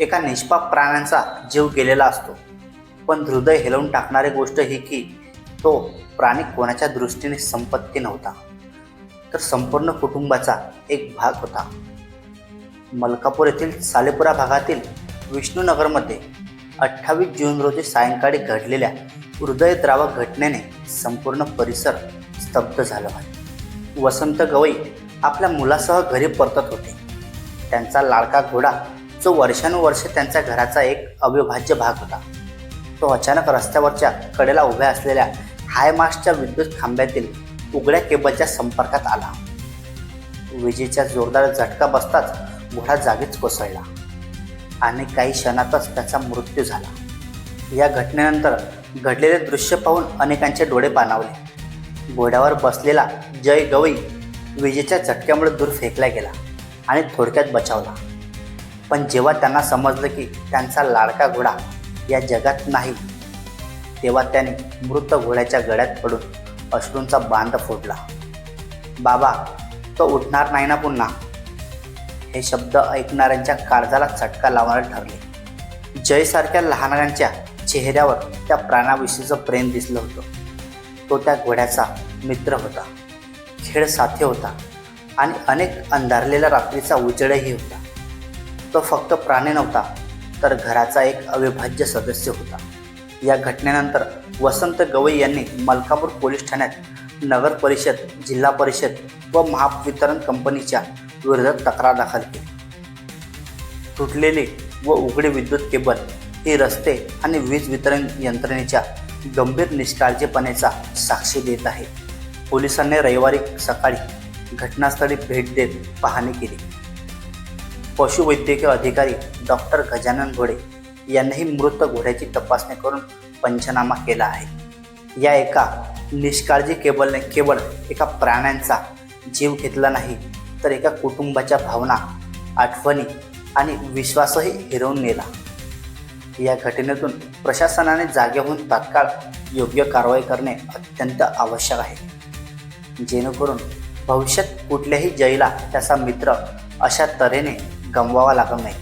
एका निष्पाप प्राण्यांचा जीव गेलेला असतो. पण हृदय हेलवून टाकणारी गोष्ट ही की तो प्राणी कोणाच्या दृष्टीने संपत्ती नव्हता तर संपूर्ण कुटुंबाचा एक भाग होता. मलकापूर येथील सालेपुरा भागातील विष्णूनगरमध्ये अठ्ठावीस जून रोजी सायंकाळी घडलेल्या हृदयद्रावक घटनेने संपूर्ण परिसर स्तब्ध झाला. आहे वसंत गवई आपल्या मुलासह घरी परतत होते. त्यांचा लाडका घोडा जो वर्षानुवर्षे त्यांच्या घराचा एक अविभाज्य भाग होता. तो अचानक रस्त्यावरच्या कडेला उभ्या असलेल्या हायमास्टच्या विद्युत खांब्यातील उघड्या केबलच्या संपर्कात आला. विजेचा जोरदार झटका बसताच घोडा जागीच कोसळला आणि काही क्षणातच त्याचा मृत्यू झाला. या घटनेनंतर घडलेले दृश्य पाहून अनेकांचे डोळे पाणावले घोड्यावर बसलेला जय गवई विजेच्या झटक्यामुळे दूर फेकला गेला आणि थोडक्यात बचावला. पण जेव्हा त्यांना समजलं की त्यांचा लाडका घोडा या जगात नाही तेव्हा त्याने मृत घोड्याच्या गळ्यात पडून अश्रूंचा बांध फोडला. बाबा तो उठणार नाही ना पुन्हा? हे शब्द ऐकणाऱ्यांच्या काळजाला चटका लावणारे ठरले. जयसारख्या लहानांच्या चेहऱ्यावर त्या प्राणाविषयीचं प्रेम दिसलं होतं. तो त्या घोड्याचा मित्र होता खेळ साथी होता आणि अनेक अंधारलेल्या रात्रीचा उजेडही होता. तो फक्त प्राणी नव्हता तर घराचा एक अविभाज्य सदस्य होता. या घटनेनंतर वसंत गवई यांनी मलकापूर पोलीस ठाण्यात नगर परिषद जिल्हा परिषद व महावितरण कंपनीच्या विरोधात तक्रार दाखल केली. तुटलेली व उघडी विद्युत केबल ही रस्ते आणि वीज वितरण यंत्रणेच्या गंभीर निष्काळजीपणेचा साक्षी देत आहे. पोलिसांनी रविवारी सकाळी घटनास्थळी भेट देत पाहणी केली. पशुवैद्यकीय अधिकारी डॉक्टर गजानन घोडे यांनीही मृत घोड्याची तपासणी करून पंचनामा केला आहे. या एका निष्काळजी केबलने केवळ एका प्राण्यांचा जीव घेतला नाही तर एका कुटुंबाच्या भावना आठवणी आणि विश्वासही हिरवून नेला. या घटनेतून प्रशासनाने जागेहून तात्काळ योग्य कारवाई करणे अत्यंत आवश्यक आहे. जेणेकरून भविष्यात कुठल्याही जैला त्याचा मित्र अशा तऱ्हेने गमवावा लागू नये